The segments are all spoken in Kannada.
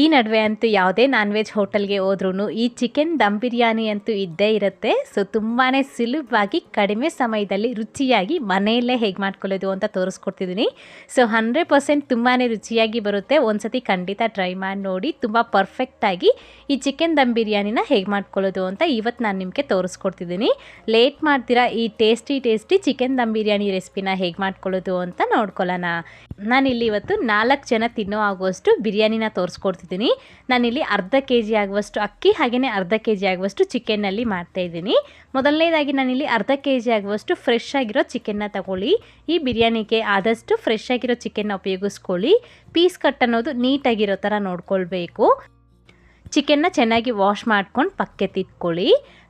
ಈ ನಡುವೆ ಅಂತೂ ಯಾವುದೇ ನಾನ್ ವೆಜ್ ಹೋಟೆಲ್ಗೆ ಹೋದ್ರೂ ಈ ಚಿಕನ್ ದಮ್ ಬಿರಿಯಾನಿ ಅಂತೂ ಇದ್ದೇ ಇರುತ್ತೆ. ಸೊ ತುಂಬಾ ಸುಲಭವಾಗಿ ಕಡಿಮೆ ಸಮಯದಲ್ಲಿ ರುಚಿಯಾಗಿ ಮನೆಯಲ್ಲೇ ಹೇಗೆ ಮಾಡ್ಕೊಳ್ಳೋದು ಅಂತ ತೋರಿಸ್ಕೊಡ್ತಿದ್ದೀನಿ ಸೊ ಹಂಡ್ರೆಡ್ ಪರ್ಸೆಂಟ್ ತುಂಬಾ ರುಚಿಯಾಗಿ ಬರುತ್ತೆ. ಒಂದ್ಸತಿ ಖಂಡಿತ ಟ್ರೈ ಮಾಡಿ ನೋಡಿ. ತುಂಬ ಪರ್ಫೆಕ್ಟಾಗಿ ಈ ಚಿಕನ್ ದಮ್ ಬಿರಿಯಾನಿನ ಹೇಗೆ ಮಾಡ್ಕೊಳ್ಳೋದು ಅಂತ ಇವತ್ತು ನಾನು ನಿಮಗೆ ತೋರಿಸ್ಕೊಡ್ತಿದ್ದೀನಿ ಲೇಟ್ ಮಾಡ್ತೀರಾ? ಈ tasty tasty chicken dum biryani ರೆಸಿಪಿನ ಹೇಗೆ ಮಾಡ್ಕೊಳ್ಳೋದು ಅಂತ ನೋಡ್ಕೊಳ್ಳೋಣ. ನಾನಿಲ್ಲಿ ಇವತ್ತು ನಾಲ್ಕು ಜನ ತಿನ್ನೋ ಆಗುವಷ್ಟು ಬಿರಿಯಾನಿನ ತೋರಿಸ್ಕೊಡ್ತಿದ್ದೀನಿ ನಾನಿಲ್ಲಿ ಅರ್ಧ ಕೆ ಜಿ ಆಗುವಷ್ಟು ಅಕ್ಕಿ ಹಾಗೆಯೇ ಅರ್ಧ ಕೆ ಜಿ ಆಗುವಷ್ಟು ಚಿಕನ್ನಲ್ಲಿ ಮಾಡ್ತಾಯಿದ್ದೀನಿ ಮೊದಲನೇದಾಗಿ ನಾನಿಲ್ಲಿ ಅರ್ಧ ಕೆ ಜಿ ಆಗುವಷ್ಟು ಫ್ರೆಶ್ ಆಗಿರೋ ಚಿಕನ್ನ ತಗೊಳ್ಳಿ. ಈ ಬಿರಿಯಾನಿಗೆ ಆದಷ್ಟು ಫ್ರೆಶ್ ಆಗಿರೋ ಚಿಕನ್ನ ಉಪಯೋಗಿಸ್ಕೊಳ್ಳಿ. ಪೀಸ್ ಕಟ್ ಅನ್ನೋದು ನೀಟಾಗಿರೋ ಥರ ನೋಡ್ಕೊಳ್ಬೇಕು. ಚಿಕನ್ನ ಚೆನ್ನಾಗಿ ವಾಶ್ ಮಾಡ್ಕೊಂಡು ಪಕ್ಕೆ ತಿಟ್ಕೊಳ್ಳಿ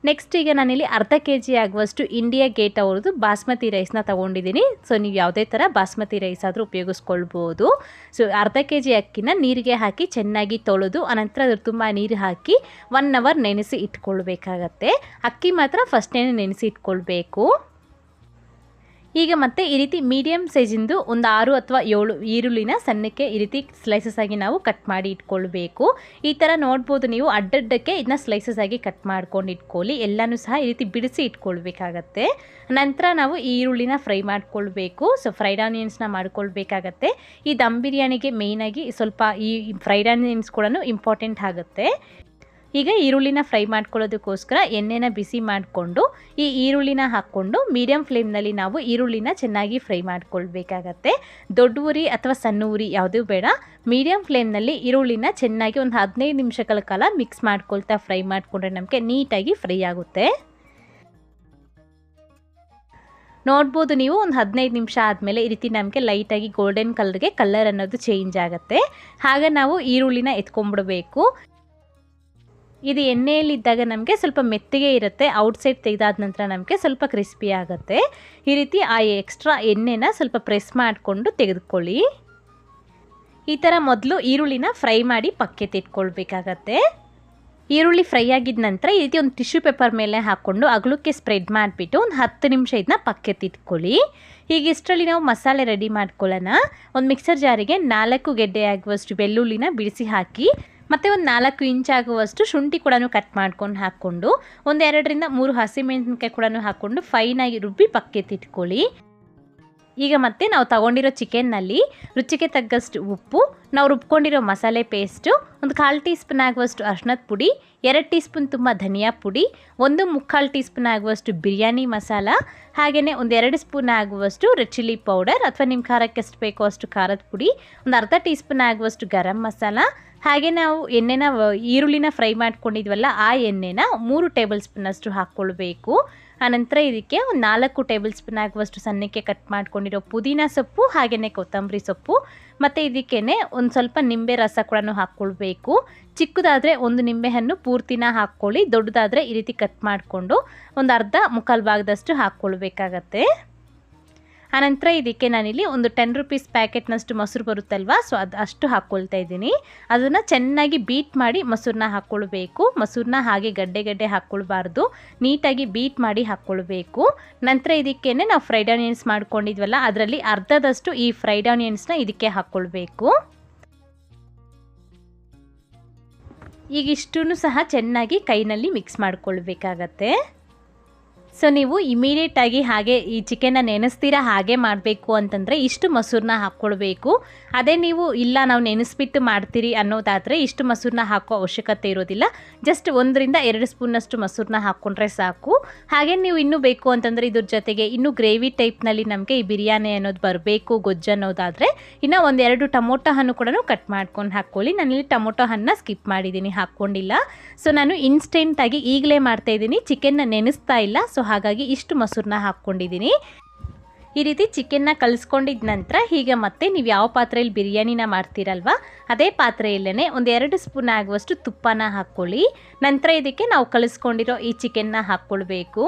ನೆಕ್ಸ್ಟ್ ಈಗ ನಾನಿಲ್ಲಿ ಅರ್ಧ ಕೆ ಜಿ ಆಗುವಷ್ಟು ಇಂಡಿಯಾ ಗೇಟ್ ಅವ್ರದ್ದು ಬಾಸ್ಮತಿ ರೈಸ್ನ ತೊಗೊಂಡಿದ್ದೀನಿ. ಸೊ ನೀವು ಯಾವುದೇ ಥರ ಬಾಸ್ಮತಿ ರೈಸ್ ಆದರೂ ಉಪಯೋಗಿಸ್ಕೊಳ್ಬೋದು. ಸೊ ಅರ್ಧ ಕೆ ಜಿ ಅಕ್ಕಿನ ನೀರಿಗೆ ಹಾಕಿ ಚೆನ್ನಾಗಿ ತೊಳೆದು, ಅನಂತರ ಅದ್ರ ತುಂಬ ನೀರು ಹಾಕಿ ಒನ್ ಅವರ್ ನೆನೆಸಿ ಇಟ್ಕೊಳ್ಬೇಕಾಗತ್ತೆ. ಅಕ್ಕಿ ಮಾತ್ರ ಫಸ್ಟೇ ನೆನೆಸಿ ಇಟ್ಕೊಳ್ಬೇಕು. ಈಗ ಮತ್ತೆ ಈ ರೀತಿ ಮೀಡಿಯಮ್ ಸೈಜಿಂದು ಒಂದು ಆರು ಅಥವಾ ಏಳು ಈರುಳ್ಳಿನ ಸಣ್ಣಕ್ಕೆ ಈ ರೀತಿ ಸ್ಲೈಸಸ್ ಆಗಿ ನಾವು ಕಟ್ ಮಾಡಿ ಇಟ್ಕೊಳ್ಬೇಕು. ಈ ಥರ ನೋಡ್ಬೋದು ನೀವು ಅಡ್ಡಡ್ಡಕ್ಕೆ ಇದನ್ನ ಸ್ಲೈಸಸ್ ಆಗಿ ಕಟ್ ಮಾಡ್ಕೊಂಡು ಇಟ್ಕೊಳ್ಳಿ. ಎಲ್ಲನೂ ಸಹ ಈ ರೀತಿ ಬಿಡಿಸಿ ಇಟ್ಕೊಳ್ಬೇಕಾಗತ್ತೆ. ನಂತರ ನಾವು ಈರುಳ್ಳಿನ ಫ್ರೈ ಮಾಡ್ಕೊಳ್ಬೇಕು. ಸೊ ಫ್ರೈಡ್ ಆನಿಯನ್ಸ್ನ ಮಾಡ್ಕೊಳ್ಬೇಕಾಗತ್ತೆ. ಈ ದಮ್ ಬಿರಿಯಾನಿಗೆ ಮೇಯ್ನಾಗಿ ಸ್ವಲ್ಪ ಈ ಫ್ರೈಡ್ ಆನಿಯನ್ಸ್ ಕೂಡ ಇಂಪಾರ್ಟೆಂಟ್ ಆಗುತ್ತೆ. ಈಗ ಈರುಳ್ಳಿನ ಫ್ರೈ ಮಾಡ್ಕೊಳ್ಳೋದಕ್ಕೋಸ್ಕರ ಎಣ್ಣೆನ ಬಿಸಿ ಮಾಡಿಕೊಂಡು ಈ ಈರುಳ್ಳಿನ ಹಾಕ್ಕೊಂಡು ಮೀಡಿಯಂ ಫ್ಲೇಮ್ನಲ್ಲಿ ನಾವು ಈರುಳ್ಳಿನ ಚೆನ್ನಾಗಿ ಫ್ರೈ ಮಾಡ್ಕೊಳ್ಬೇಕಾಗತ್ತೆ. ದೊಡ್ಡ ಉರಿ ಅಥವಾ ಸಣ್ಣ ಉರಿ ಯಾವುದೂ ಬೇಡ. ಮೀಡಿಯಂ ಫ್ಲೇಮ್ನಲ್ಲಿ ಈರುಳ್ಳಿನ ಚೆನ್ನಾಗಿ ಒಂದು ಹದಿನೈದು ನಿಮಿಷಗಳ ಕಾಲ ಮಿಕ್ಸ್ ಮಾಡ್ಕೊಳ್ತಾ ಫ್ರೈ ಮಾಡಿಕೊಂಡ್ರೆ ನಮಗೆ ನೀಟಾಗಿ ಫ್ರೈ ಆಗುತ್ತೆ. ನೋಡ್ಬೋದು ನೀವು ಒಂದು ಹದಿನೈದು ನಿಮಿಷ ಆದಮೇಲೆ ಈ ರೀತಿ ನಮಗೆ ಲೈಟಾಗಿ ಗೋಲ್ಡನ್ ಕಲರ್ಗೆ ಕಲರ್ ಅನ್ನೋದು ಚೇಂಜ್ ಆಗುತ್ತೆ. ಹಾಗೆ ನಾವು ಈರುಳ್ಳಿನ ಎತ್ಕೊಂಡ್ಬಿಡಬೇಕು ಇದು ಎಣ್ಣೆಯಲ್ಲಿದ್ದಾಗ ನಮಗೆ ಸ್ವಲ್ಪ ಮೆತ್ತಗೆ ಇರುತ್ತೆ ಔಟ್ಸೈಡ್ ತೆಗೆದಾದ ನಂತರ ನಮಗೆ ಸ್ವಲ್ಪ ಕ್ರಿಸ್ಪಿ ಆಗುತ್ತೆ. ಈ ರೀತಿ ಆ ಎಕ್ಸ್ಟ್ರಾ ಎಣ್ಣೆನ ಸ್ವಲ್ಪ ಪ್ರೆಸ್ ಮಾಡಿಕೊಂಡು ತೆಗೆದುಕೊಳ್ಳಿ. ಈ ಥರ ಮೊದಲು ಈರುಳ್ಳಿನ ಫ್ರೈ ಮಾಡಿ ಪಕ್ಕೆ ತಿಟ್ಕೊಳ್ಬೇಕಾಗತ್ತೆ ಈರುಳ್ಳಿ ಫ್ರೈ ಆಗಿದ ನಂತರ ಈ ರೀತಿ ಒಂದು ಟಿಶ್ಯೂ ಪೇಪರ್ ಮೇಲೆ ಹಾಕ್ಕೊಂಡು ಅಗಲಕ್ಕೆ ಸ್ಪ್ರೆಡ್ ಮಾಡಿಬಿಟ್ಟು ಒಂದು ಹತ್ತು ನಿಮಿಷ ಇದನ್ನ ಪಕ್ಕೆ ತಿಟ್ಕೊಳ್ಳಿ ಈಗ ಇಷ್ಟರಲ್ಲಿ ನಾವು ಮಸಾಲೆ ರೆಡಿ ಮಾಡ್ಕೊಳ್ಳೋಣ. ಒಂದು ಮಿಕ್ಸರ್ ಜಾರಿಗೆ ನಾಲ್ಕು ಗೆಡ್ಡೆ ಆಗುವಷ್ಟು ಬೆಳ್ಳುಳ್ಳಿನ ಬಿಡಿಸಿ ಹಾಕಿ ಮತ್ತು ಒಂದು ನಾಲ್ಕು ಇಂಚ್ ಆಗುವಷ್ಟು ಶುಂಠಿ ಕೂಡ ಕಟ್ ಮಾಡ್ಕೊಂಡು ಹಾಕ್ಕೊಂಡು, ಒಂದು ಎರಡರಿಂದ ಮೂರು ಹಸಿಮೆಣಸಿನ್ಕಾಯಿ ಕೂಡ ಹಾಕ್ಕೊಂಡು ಫೈನಾಗಿ ರುಬ್ಬಿ ಪಕ್ಕೆತ್ತಿಟ್ಕೊಳ್ಳಿ ಈಗ ಮತ್ತೆ ನಾವು ತಗೊಂಡಿರೋ ಚಿಕನ್ನಲ್ಲಿ ರುಚಿಗೆ ತಗ್ಗಷ್ಟು ಉಪ್ಪು, ನಾವು ರುಬ್ಕೊಂಡಿರೋ ಮಸಾಲೆ ಪೇಸ್ಟು ಒಂದು ಕಾಲು ಟೀ ಸ್ಪೂನ್ ಆಗುವಷ್ಟು ಅರ್ಶಿನದ ಪುಡಿ, ಎರಡು ಟೀ ಸ್ಪೂನ್ ತುಂಬ ಧನಿಯಾ ಪುಡಿ, ಒಂದು ಮುಕ್ಕಾಲು ಟೀ ಸ್ಪೂನ್ ಆಗುವಷ್ಟು ಬಿರಿಯಾನಿ ಮಸಾಲ ಹಾಗೆಯೇ ಒಂದು ಎರಡು ಸ್ಪೂನ್ ಆಗುವಷ್ಟು ರೆಡ್ ಚಿಲ್ಲಿ ಪೌಡರ್ ಅಥವಾ ನಿಮ್ಮ ಖಾರಕ್ಕೆ ಎಷ್ಟು ಬೇಕೋ ಅಷ್ಟು ಖಾರದ ಪುಡಿ, ಒಂದು ಅರ್ಧ ಟೀ ಸ್ಪೂನ್ ಆಗುವಷ್ಟು ಗರಂ ಮಸಾಲ ಹಾಗೆ ನಾವು ಎಣ್ಣೆನ ಈರುಳ್ಳಿನ ಫ್ರೈ ಮಾಡ್ಕೊಂಡಿದ್ವಲ್ಲ, ಆ ಎಣ್ಣೆನ ಮೂರು ಟೇಬಲ್ ಸ್ಪೂನಷ್ಟು ಹಾಕ್ಕೊಳ್ಬೇಕು. ಆನಂತರ ಇದಕ್ಕೆ ಒಂದು ನಾಲ್ಕು ಟೇಬಲ್ ಸ್ಪೂನ್ ಆಗುವಷ್ಟು ಸಣ್ಣಕ್ಕೆ ಕಟ್ ಮಾಡ್ಕೊಂಡಿರೋ ಪುದೀನ ಸೊಪ್ಪು ಹಾಗೆಯೇ ಕೊತ್ತಂಬರಿ ಸೊಪ್ಪು, ಮತ್ತು ಇದಕ್ಕೇ ಒಂದು ಸ್ವಲ್ಪ ನಿಂಬೆ ರಸ ಕೂಡ ಹಾಕ್ಕೊಳ್ಬೇಕು. ಚಿಕ್ಕದಾದರೆ ಒಂದು ನಿಂಬೆಹಣ್ಣು ಪೂರ್ತಿನ ಹಾಕ್ಕೊಳ್ಳಿ, ದೊಡ್ಡದಾದರೆ ಈ ರೀತಿ ಕಟ್ ಮಾಡಿಕೊಂಡು ಒಂದು ಅರ್ಧ ಮುಕ್ಕಾಲು ಭಾಗದಷ್ಟು ಹಾಕ್ಕೊಳ್ಬೇಕಾಗತ್ತೆ. ಆನಂತರ ಇದಕ್ಕೆ ನಾನಿಲ್ಲಿ ಒಂದು ಟೆನ್ ರುಪೀಸ್ ಪ್ಯಾಕೆಟ್ನಷ್ಟು ಮೊಸರು ಬರುತ್ತಲ್ವಾ? ಸೊ ಅದು ಅಷ್ಟು ಹಾಕ್ಕೊಳ್ತಾ ಇದ್ದೀನಿ. ಅದನ್ನು ಚೆನ್ನಾಗಿ ಬೀಟ್ ಮಾಡಿ ಮೊಸರನ್ನ ಹಾಕ್ಕೊಳ್ಬೇಕು ಮೊಸರನ್ನ ಹಾಗೆ ಗಡ್ಡೆ ಗಡ್ಡೆ ಹಾಕ್ಕೊಳ್ಬಾರ್ದು ನೀಟಾಗಿ ಬೀಟ್ ಮಾಡಿ ಹಾಕ್ಕೊಳ್ಬೇಕು ನಂತರ ಇದಕ್ಕೇ ನಾವು ಫ್ರೈಡ್ ಆನಿಯನ್ಸ್ ಮಾಡ್ಕೊಂಡಿದ್ವಲ್ಲ, ಅದರಲ್ಲಿ ಅರ್ಧದಷ್ಟು ಈ ಫ್ರೈಡ್ ಆನಿಯನ್ಸ್ನ ಇದಕ್ಕೆ ಹಾಕ್ಕೊಳ್ಬೇಕು ಈಗ ಇಷ್ಟೂ ಸಹ ಚೆನ್ನಾಗಿ ಕೈನಲ್ಲಿ ಮಿಕ್ಸ್ ಮಾಡ್ಕೊಳ್ಬೇಕಾಗತ್ತೆ. ಸೊ ನೀವು ಇಮಿಡಿಯೇಟಾಗಿ ಹಾಗೆ ಈ ಚಿಕನ್ನ ನೆನೆಸ್ತೀರಾ? ಹಾಗೆ ಮಾಡಬೇಕು ಅಂತಂದರೆ ಇಷ್ಟು ಮೊಸರನ್ನ ಹಾಕ್ಕೊಳ್ಬೇಕು. ಅದೇ ನೀವು ಇಲ್ಲ, ನಾವು ನೆನೆಸ್ಬಿಟ್ಟು ಮಾಡ್ತೀರಿ ಅನ್ನೋದಾದರೆ ಇಷ್ಟು ಮೊಸರನ್ನ ಹಾಕೋ ಅವಶ್ಯಕತೆ ಇರೋದಿಲ್ಲ. ಜಸ್ಟ್ ಒಂದರಿಂದ ಎರಡು ಸ್ಪೂನಷ್ಟು ಮೊಸರನ್ನ ಹಾಕ್ಕೊಂಡ್ರೆ ಸಾಕು. ಹಾಗೆ ನೀವು ಇನ್ನೂ ಬೇಕು ಅಂತಂದರೆ ಇದ್ರ ಜೊತೆಗೆ ಇನ್ನೂ ಗ್ರೇವಿ ಟೈಪ್ನಲ್ಲಿ ನಮಗೆ ಈ ಬಿರಿಯಾನಿ ಅನ್ನೋದು ಬರಬೇಕು ಗೊಜ್ಜು ಅನ್ನೋದಾದರೆ ಇನ್ನು ಒಂದೆರಡು ಟೊಮೊಟೊ ಹಣ್ಣು ಕೂಡ ಕಟ್ ಮಾಡ್ಕೊಂಡು ಹಾಕ್ಕೊಳ್ಳಿ. ನಾನಿಲ್ಲಿ ಟೊಮೊಟೊ ಹಣ್ಣನ್ನ ಸ್ಕಿಪ್ ಮಾಡಿದ್ದೀನಿ ಹಾಕ್ಕೊಂಡಿಲ್ಲ. ಸೊ ನಾನು ಇನ್ಸ್ಟೆಂಟಾಗಿ ಈಗಲೇ ಮಾಡ್ತಾಯಿದ್ದೀನಿ ಚಿಕನ್ನ ನೆನೆಸ್ತಾ ಇಲ್ಲ. ಸೊ ಹಾಗಾಗಿ ಇಷ್ಟು ಮೊಸರನ್ನ ಹಾಕ್ಕೊಂಡಿದ್ದೀನಿ. ಈ ರೀತಿ ಚಿಕನ್ನ ಕಲಿಸ್ಕೊಂಡಿದ್ದ ನಂತರ ಈಗ ಮತ್ತೆ ನೀವು ಯಾವ ಪಾತ್ರೆಯಲ್ಲಿ ಬಿರಿಯಾನಿನ ಮಾಡ್ತೀರಲ್ವ, ಅದೇ ಪಾತ್ರೆಯಲ್ಲೇ ಒಂದು ಎರಡು ಸ್ಪೂನ್ ಆಗುವಷ್ಟು ತುಪ್ಪನ ಹಾಕ್ಕೊಳ್ಳಿ ನಂತರ ಇದಕ್ಕೆ ನಾವು ಕಲಿಸ್ಕೊಂಡಿರೋ ಈ ಚಿಕನ್ನ ಹಾಕ್ಕೊಳ್ಬೇಕು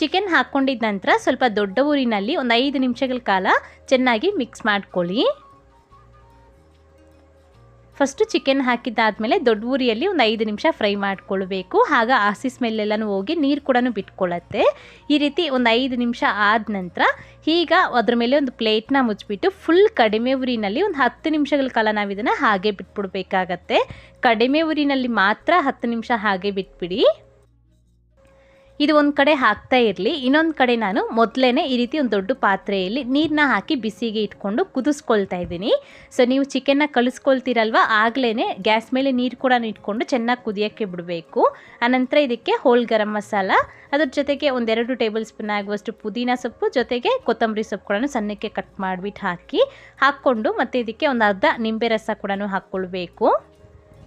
ಚಿಕನ್ ಹಾಕ್ಕೊಂಡಿದ್ದ ನಂತರ ಸ್ವಲ್ಪ ದೊಡ್ಡ ಊರಿನಲ್ಲಿ ಒಂದು ಐದು ನಿಮಿಷಗಳ ಕಾಲ ಚೆನ್ನಾಗಿ ಮಿಕ್ಸ್ ಮಾಡ್ಕೊಳ್ಳಿ. ಫಸ್ಟು ಚಿಕನ್ ಹಾಕಿದ್ದಾದಮೇಲೆ ದೊಡ್ಡ ಉರಿಯಲ್ಲಿ ಒಂದು ಐದು ನಿಮಿಷ ಫ್ರೈ ಮಾಡ್ಕೊಳ್ಬೇಕು. ಆಗ ಹಸಿ ಸ್ಮೆಲ್ಲೆಲ್ಲನೂ ಹೋಗಿ ನೀರು ಕೂಡ ಬಿಟ್ಕೊಳ್ಳುತ್ತೆ ಈ ರೀತಿ ಒಂದು ಐದು ನಿಮಿಷ ಆದ ನಂತರ ಈಗ ಅದ್ರ ಮೇಲೆ ಒಂದು ಪ್ಲೇಟ್ನ ಮುಚ್ಚಿಬಿಟ್ಟು ಫುಲ್ ಕಡಿಮೆ ಉರಿನಲ್ಲಿ ಒಂದು ಹತ್ತು ನಿಮಿಷಗಳ ಕಾಲ ನಾವು ಇದನ್ನು ಹಾಗೆ ಬಿಟ್ಬಿಡ್ಬೇಕಾಗತ್ತೆ. ಕಡಿಮೆ ಉರಿನಲ್ಲಿ ಮಾತ್ರ ಹತ್ತು ನಿಮಿಷ ಹಾಗೆ ಬಿಟ್ಬಿಡಿ. ಇದು ಒಂದು ಕಡೆ ಹಾಕ್ತಾ ಇರಲಿ, ಇನ್ನೊಂದು ಕಡೆ ನಾನು ಮೊದಲೇ ಈ ರೀತಿ ಒಂದು ದೊಡ್ಡ ಪಾತ್ರೆಯಲ್ಲಿ ನೀರನ್ನ ಹಾಕಿ ಬಿಸಿಗೆ ಇಟ್ಕೊಂಡು ಕುದಿಸ್ಕೊಳ್ತಾ ಇದ್ದೀನಿ. ಸೊ ನೀವು ಚಿಕನ್ನ ಕಳಿಸ್ಕೊಳ್ತೀರಲ್ವ ಆಗಲೇ ಗ್ಯಾಸ್ ಮೇಲೆ ನೀರು ಕೂಡ ಇಟ್ಕೊಂಡು ಚೆನ್ನಾಗಿ ಕುದಿಯೋಕ್ಕೆ ಬಿಡಬೇಕು. ಆನಂತರ ಇದಕ್ಕೆ ಹೋಲ್ ಗರಂ ಮಸಾಲ, ಅದ್ರ ಜೊತೆಗೆ ಒಂದೆರಡು ಟೇಬಲ್ ಸ್ಪೂನ್ ಆಗುವಷ್ಟು ಪುದೀನ ಸೊಪ್ಪು, ಜೊತೆಗೆ ಕೊತ್ತಂಬರಿ ಸೊಪ್ಪು ಕೂಡ ಸಣ್ಣಕ್ಕೆ ಕಟ್ ಮಾಡಿಬಿಟ್ಟು ಹಾಕಿ ಹಾಕ್ಕೊಂಡು ಮತ್ತು ಇದಕ್ಕೆ ಒಂದು ಅರ್ಧ ನಿಂಬೆ ರಸ ಕೂಡ ಹಾಕ್ಕೊಳ್ಬೇಕು.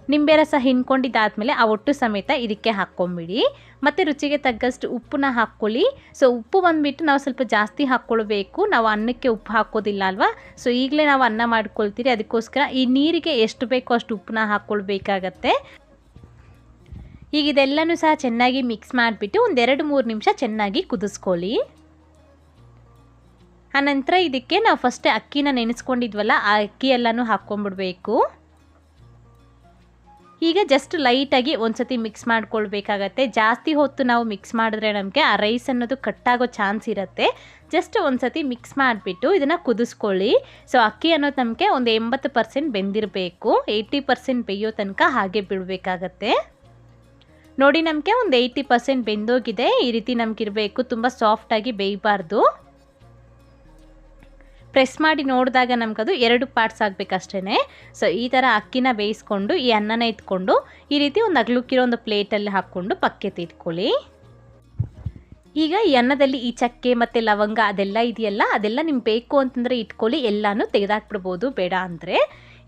ನಿಂಬೆ ರಸ ಹಿಂಡ್ಕೊಂಡಿದ್ದಾದಮೇಲೆ ಆ ಒಟ್ಟು ಸಮೇತ ಇದಕ್ಕೆ ಹಾಕ್ಕೊಂಬಿಡಿ. ಮತ್ತು ರುಚಿಗೆ ತಗ್ಗಷ್ಟು ಉಪ್ಪನ್ನ ಹಾಕ್ಕೊಳ್ಳಿ. ಸೊ ಉಪ್ಪು ಬಂದುಬಿಟ್ಟು ನಾವು ಸ್ವಲ್ಪ ಜಾಸ್ತಿ ಹಾಕ್ಕೊಳ್ಬೇಕು. ನಾವು ಅನ್ನಕ್ಕೆ ಉಪ್ಪು ಹಾಕೋದಿಲ್ಲ ಅಲ್ವಾ? ಸೊ ಈಗಲೇ ನಾವು ಅನ್ನ ಮಾಡ್ಕೊಳ್ತೀರಿ. ಅದಕ್ಕೋಸ್ಕರ ಈ ನೀರಿಗೆ ಎಷ್ಟು ಬೇಕೋ ಅಷ್ಟು ಉಪ್ಪನ್ನ ಹಾಕ್ಕೊಳ್ಬೇಕಾಗತ್ತೆ. ಈಗ ಇದೆಲ್ಲನೂ ಸಹ ಚೆನ್ನಾಗಿ ಮಿಕ್ಸ್ ಮಾಡಿಬಿಟ್ಟು ಒಂದೆರಡು ಮೂರು ನಿಮಿಷ ಚೆನ್ನಾಗಿ ಕುದಿಸ್ಕೊಳ್ಳಿ. ಆನಂತರ ಇದಕ್ಕೆ ನಾವು ಫಸ್ಟೇ ಅಕ್ಕಿನ ನೆನೆಸ್ಕೊಂಡಿದ್ವಲ್ಲ, ಆ ಅಕ್ಕಿ ಎಲ್ಲನೂ ಹಾಕ್ಕೊಂಬಿಡ್ಬೇಕು. ಈಗ ಜಸ್ಟ್ ಲೈಟಾಗಿ ಒಂದ್ಸತಿ ಮಿಕ್ಸ್ ಮಾಡ್ಕೊಳ್ಬೇಕಾಗತ್ತೆ. ಜಾಸ್ತಿ ಹೊತ್ತು ನಾವು ಮಿಕ್ಸ್ ಮಾಡಿದ್ರೆ ನಮಗೆ ಆ ರೈಸ್ ಅನ್ನೋದು ಕಟ್ಟಾಗೋ ಚಾನ್ಸ್ ಇರುತ್ತೆ. ಜಸ್ಟ್ ಒಂದ್ಸತಿ ಮಿಕ್ಸ್ ಮಾಡಿಬಿಟ್ಟು ಇದನ್ನು ಕುದಿಸ್ಕೊಳ್ಳಿ. ಸೊ ಅಕ್ಕಿ ಅನ್ನೋದು ನಮಗೆ ಒಂದು ಎಂಬತ್ತು ಪರ್ಸೆಂಟ್ ಬೆಂದಿರಬೇಕು. ಏಯ್ಟಿ ಪರ್ಸೆಂಟ್ ಬೇಯೋ ತನಕ ಹಾಗೆ ಬಿಡಬೇಕಾಗತ್ತೆ. ನೋಡಿ ನಮಗೆ ಒಂದು ಏಯ್ಟಿ ಪರ್ಸೆಂಟ್ ಬೆಂದೋಗಿದೆ. ಈ ರೀತಿ ನಮಗಿರಬೇಕು ತುಂಬ ಸಾಫ್ಟಾಗಿ ಬೇಯಬಾರ್ದು. ಪ್ರೆಸ್ ಮಾಡಿ ನೋಡಿದಾಗ ನಮಗದು ಎರಡು ಪಾರ್ಟ್ಸ್ ಆಗಬೇಕಷ್ಟೇ ಸೊ ಈ ಥರ ಅಕ್ಕಿನ ಬೇಯಿಸ್ಕೊಂಡು, ಈ ಅನ್ನನ ಇಟ್ಕೊಂಡು, ಈ ರೀತಿ ಒಂದು ಅಗ್ಲುಕ್ಕಿರೋ ಒಂದು ಪ್ಲೇಟಲ್ಲಿ ಹಾಕ್ಕೊಂಡು ಪಕ್ಕೆ ಇಟ್ಕೊಳ್ಳಿ. ಈಗ ಈ ಅನ್ನದಲ್ಲಿ ಈ ಚಕ್ಕೆ ಮತ್ತು ಲವಂಗ ಅದೆಲ್ಲ ಇದೆಯಲ್ಲ, ಅದೆಲ್ಲ ನಿಮ್ಗೆ ಬೇಕು ಅಂತಂದರೆ ಇಟ್ಕೊಳ್ಳಿ, ಎಲ್ಲನೂ ತೆಗೆದಾಕ್ಬಿಡ್ಬೋದು, ಬೇಡ ಅಂದರೆ.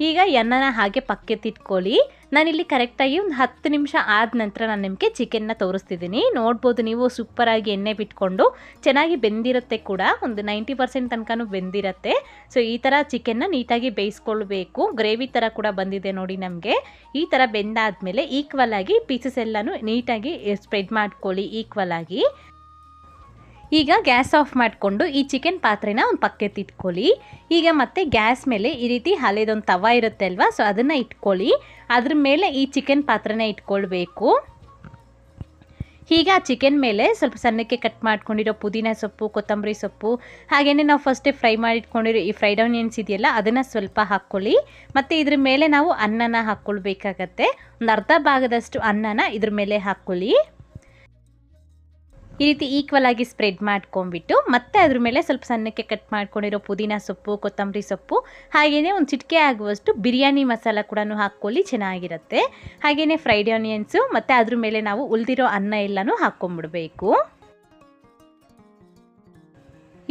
ಈಗ ಅನ್ನನ ಹಾಗೆ ಪಕ್ಕೆತ್ತಿಟ್ಕೊಳ್ಳಿ ನಾನಿಲ್ಲಿ ಕರೆಕ್ಟಾಗಿ ಒಂದು ಹತ್ತು ನಿಮಿಷ ಆದ ನಂತರ ನಾನು ನಿಮಗೆ ಚಿಕನ್ನ ತೋರಿಸ್ತಿದ್ದೀನಿ. ನೋಡ್ಬೋದು ನೀವು ಸೂಪರಾಗಿ ಎಣ್ಣೆ ಬಿಟ್ಕೊಂಡು ಚೆನ್ನಾಗಿ ಬೆಂದಿರುತ್ತೆ ಕೂಡ. ಒಂದು ನೈಂಟಿ ಪರ್ಸೆಂಟ್ ತನಕನೂ ಬೆಂದಿರುತ್ತೆ. ಸೊ, ಈ ಥರ ಚಿಕನ್ನ ನೀಟಾಗಿ ಬೇಯಿಸ್ಕೊಳ್ಬೇಕು. ಗ್ರೇವಿ ಥರ ಕೂಡ ಬಂದಿದೆ ನೋಡಿ ನಮಗೆ. ಈ ಥರ ಬೆಂದಾದಮೇಲೆ ಈಕ್ವಲ್ ಆಗಿ ಪೀಸಸ್ ಎಲ್ಲನೂ ನೀಟಾಗಿ ಸ್ಪ್ರೆಡ್ ಮಾಡ್ಕೊಳ್ಳಿ ಈಕ್ವಲ್ ಆಗಿ ಈಗ ಗ್ಯಾಸ್ ಆಫ್ ಮಾಡಿಕೊಂಡು ಈ ಚಿಕನ್ ಪಾತ್ರೆನ ಒಂದು ಪಕ್ಕಕ್ಕೆ ಈಗ ಮತ್ತೆ ಗ್ಯಾಸ್ ಮೇಲೆ ಈ ರೀತಿ ಹಳೆದೊಂದು ತವ ಇರುತ್ತೆ ಅಲ್ವಾ? ಸೊ ಅದನ್ನು ಇಟ್ಕೊಳ್ಳಿ. ಅದ್ರ ಮೇಲೆ ಈ ಚಿಕನ್ ಪಾತ್ರೆನ ಇಟ್ಕೊಳ್ಬೇಕು. ಈಗ ಆ ಚಿಕನ್ ಮೇಲೆ ಸ್ವಲ್ಪ ಸಣ್ಣಕ್ಕೆ ಕಟ್ ಮಾಡ್ಕೊಂಡಿರೋ ಪುದೀನ ಸೊಪ್ಪು, ಕೊತ್ತಂಬರಿ ಸೊಪ್ಪು ಹಾಗೆಯೇ ನಾವು ಫಸ್ಟೇ ಫ್ರೈ ಮಾಡಿಟ್ಕೊಂಡಿರೋ ಈ ಫ್ರೈಡ್ ಆನಿಯನ್ಸ್ ಇದೆಯಲ್ಲ, ಅದನ್ನು ಸ್ವಲ್ಪ ಹಾಕ್ಕೊಳ್ಳಿ. ಮತ್ತು ಇದ್ರ ಮೇಲೆ ನಾವು ಅನ್ನನ ಹಾಕ್ಕೊಳ್ಬೇಕಾಗತ್ತೆ. ಒಂದು ಅರ್ಧ ಭಾಗದಷ್ಟು ಅನ್ನನ ಇದ್ರ ಮೇಲೆ ಹಾಕ್ಕೊಳ್ಳಿ. ಈ ರೀತಿ ಈಕ್ವಲ್ ಆಗಿ ಸ್ಪ್ರೆಡ್ ಮಾಡ್ಕೊಂಡ್ಬಿಟ್ಟು ಮತ್ತೆ ಅದ್ರ ಮೇಲೆ ಸ್ವಲ್ಪ ಸಣ್ಣಕ್ಕೆ ಕಟ್ ಮಾಡ್ಕೊಂಡಿರೋ ಪುದೀನ ಸೊಪ್ಪು, ಕೊತ್ತಂಬರಿ ಸೊಪ್ಪು ಹಾಗೆಯೇ ಒಂದು ಚಿಟಿಕೆ ಆಗುವಷ್ಟು ಬಿರಿಯಾನಿ ಮಸಾಲ ಕೂಡ ಹಾಕ್ಕೊಳ್ಳಿ, ಚೆನ್ನಾಗಿರುತ್ತೆ. ಹಾಗೆಯೇ ಫ್ರೈಡ್ ಆನಿಯನ್ಸು ಮತ್ತು ಅದ್ರ ಮೇಲೆ ನಾವು ಉಳಿದಿರೋ ಅನ್ನ ಎಲ್ಲನೂ ಹಾಕ್ಕೊಂಬಿಡ್ಬೇಕು.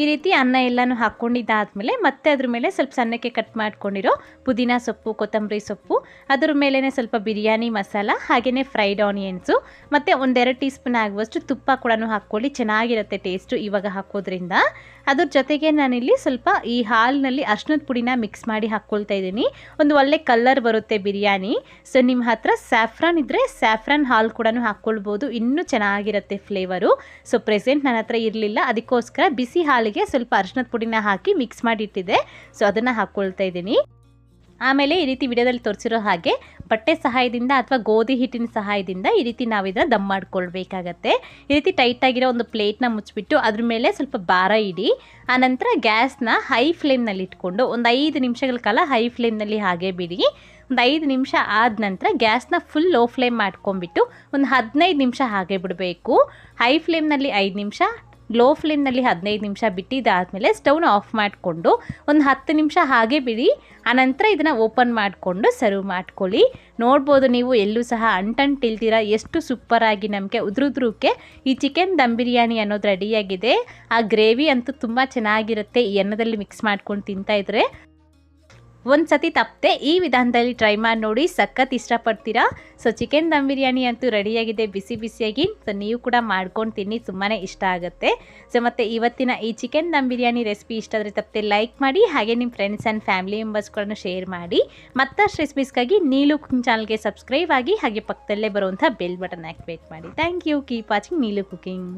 ಈ ರೀತಿ ಅನ್ನ ಎಲ್ಲನೂ ಹಾಕ್ಕೊಂಡಿದ್ದಾದಮೇಲೆ ಮತ್ತೆ ಅದ್ರ ಮೇಲೆ ಸ್ವಲ್ಪ ಸಣ್ಣಕ್ಕೆ ಕಟ್ ಮಾಡ್ಕೊಂಡಿರೋ ಪುದೀನ ಸೊಪ್ಪು, ಕೊತ್ತಂಬರಿ ಸೊಪ್ಪು, ಅದ್ರ ಮೇಲೇ ಸ್ವಲ್ಪ ಬಿರಿಯಾನಿ ಮಸಾಲ ಹಾಗೆಯೇ ಫ್ರೈಡ್ ಆನಿಯನ್ಸು ಮತ್ತು ಒಂದೆರಡು ಟೀ ಸ್ಪೂನ್ ಆಗುವಷ್ಟು ತುಪ್ಪ ಕೂಡ ಹಾಕ್ಕೊಳ್ಳಿ, ಚೆನ್ನಾಗಿರುತ್ತೆ ಟೇಸ್ಟು ಇವಾಗ ಹಾಕೋದ್ರಿಂದ. ಅದ್ರ ಜೊತೆಗೆ ನಾನಿಲ್ಲಿ ಸ್ವಲ್ಪ ಈ ಹಾಲಿನಲ್ಲಿ ಅರ್ಶಿನದ ಪುಡಿನ ಮಿಕ್ಸ್ ಮಾಡಿ ಹಾಕ್ಕೊಳ್ತಾ ಇದ್ದೀನಿ. ಒಂದು ಒಳ್ಳೆ ಕಲರ್ ಬರುತ್ತೆ ಬಿರಿಯಾನಿ. ಸೊ ನಿಮ್ಮ ಹತ್ರ ಸ್ಯಾಫ್ರಾನ್ ಇದ್ದರೆ ಸ್ಯಾಫ್ರಾನ್ ಹಾಲು ಕೂಡ ಹಾಕ್ಕೊಳ್ಬೋದು. ಇನ್ನೂ ಚೆನ್ನಾಗಿರುತ್ತೆ ಫ್ಲೇವರು ಸೊ ಪ್ರೆಸೆಂಟ್ ನನ್ನ ಹತ್ರ ಇರಲಿಲ್ಲ. ಅದಕ್ಕೋಸ್ಕರ ಬಿಸಿ ಹಾಲಿಗೆ ಸ್ವಲ್ಪ ಅರ್ಶಿನದ ಪುಡಿನ ಹಾಕಿ ಮಿಕ್ಸ್ ಮಾಡಿಟ್ಟಿದ್ದೆ ಸೊ ಅದನ್ನು ಹಾಕ್ಕೊಳ್ತಾ ಇದ್ದೀನಿ. ಆಮೇಲೆ ಈ ರೀತಿ ವಿಡಿಯೋದಲ್ಲಿ ತೋರಿಸಿರೋ ಹಾಗೆ ಬಟ್ಟೆ ಸಹಾಯದಿಂದ ಅಥವಾ ಗೋಧಿ ಹಿಟ್ಟಿನ ಸಹಾಯದಿಂದ ಈ ರೀತಿ ನಾವು ಇದನ್ನು ದಮ್ ಮಾಡ್ಕೊಳ್ಬೇಕಾಗತ್ತೆ. ಈ ರೀತಿ ಟೈಟಾಗಿರೋ ಒಂದು ಪ್ಲೇಟ್ನ ಮುಚ್ಚಿಬಿಟ್ಟು ಅದ್ರ ಮೇಲೆ ಸ್ವಲ್ಪ ಭಾರ ಇಡಿ. ಆನಂತರ ಗ್ಯಾಸ್ನ ಹೈ ಫ್ಲೇಮ್ನಲ್ಲಿ ಇಟ್ಕೊಂಡು ಒಂದು ಐದು ನಿಮಿಷಗಳ ಕಾಲ ಹೈ ಫ್ಲೇಮ್ನಲ್ಲಿ ಹಾಗೆ ಬಿಡಿ. ಒಂದು ಐದು ನಿಮಿಷ ಆದ ನಂತರ ಗ್ಯಾಸ್ನ ಫುಲ್ ಲೋ ಫ್ಲೇಮ್ ಮಾಡ್ಕೊಂಬಿಟ್ಟು ಒಂದು ಹದಿನೈದು ನಿಮಿಷ ಹಾಗೆ ಬಿಡಬೇಕು. ಹೈ ಫ್ಲೇಮ್ನಲ್ಲಿ ಐದು ನಿಮಿಷ ಲೋ ಫ್ಲೇಮ್ನಲ್ಲಿ ಹದಿನೈದು ನಿಮಿಷ ಬಿಟ್ಟಿದ್ದಾದಮೇಲೆ ಸ್ಟವ್ನ ಆಫ್ ಮಾಡಿಕೊಂಡು ಒಂದು ಹತ್ತು ನಿಮಿಷ ಹಾಗೆ ಬಿಡಿ. ಆನಂತರ ಇದನ್ನು ಓಪನ್ ಮಾಡಿಕೊಂಡು ಸರ್ವ್ ಮಾಡ್ಕೊಳ್ಳಿ. ನೋಡ್ಬೋದು ನೀವು ಎಲ್ಲೂ ಸಹ ಅಂಟಂಟಿಲ್ದಿರ ಎಷ್ಟು ಸೂಪರಾಗಿ ನಮಗೆ ಉದ್ರುದ್ರಕ್ಕೆ. ಈ ಚಿಕನ್ ದಮ್ ಬಿರಿಯಾನಿ ಅನ್ನೋದು ರೆಡಿಯಾಗಿದೆ ಆ ಗ್ರೇವಿ ಅಂತೂ ತುಂಬ ಚೆನ್ನಾಗಿರುತ್ತೆ, ಈ ಅನ್ನದಲ್ಲಿ ಮಿಕ್ಸ್ ಮಾಡ್ಕೊಂಡು ತಿಂತಾಯಿದ್ರೆ ಒಂದು ಸತಿ ತಪ್ಪದೆ ಈ ವಿಧಾನದಲ್ಲಿ ಟ್ರೈ ಮಾಡಿ ನೋಡಿ, ಸಖತ್ ಇಷ್ಟಪಡ್ತೀರಾ? ಸೊ ಚಿಕನ್ ದಮ್ ಬಿರಿಯಾನಿ ಅಂತೂ ರೆಡಿಯಾಗಿದೆ, ಬಿಸಿ ಬಿಸಿಯಾಗಿ. ಸೊ ನೀವು ಕೂಡ ಮಾಡ್ಕೊಂಡು ತಿನ್ನಿ ತುಂಬಾ ಇಷ್ಟ ಆಗುತ್ತೆ. ಸೊ ಮತ್ತು ಇವತ್ತಿನ ಈ ಚಿಕನ್ ದಮ್ ಬಿರಿಯಾನಿ ರೆಸಿಪಿ ಇಷ್ಟ ಆದರೆ ತಪ್ಪದೆ ಲೈಕ್ ಮಾಡಿ, ಹಾಗೆ ನಿಮ್ಮ ಫ್ರೆಂಡ್ಸ್ ಆ್ಯಂಡ್ ಫ್ಯಾಮಿಲಿ ಮೆಂಬರ್ಸ್ಗಳನ್ನು ಶೇರ್ ಮಾಡಿ. ಮತ್ತಷ್ಟು ರೆಸಿಪೀಸ್ಗಾಗಿ ನೀಲು ಕುಕಿಂಗ್ ಚಾನಲ್ಗೆ ಸಬ್ಸ್ಕ್ರೈಬ್ ಆಗಿ, ಹಾಗೆ ಪಕ್ಕದಲ್ಲೇ ಬರುವಂಥ ಬೆಲ್ ಬಟನ್ ಆ್ಯಕ್ಟಿವೇಟ್ ಮಾಡಿ. Thank you keep watching Neelu cooking.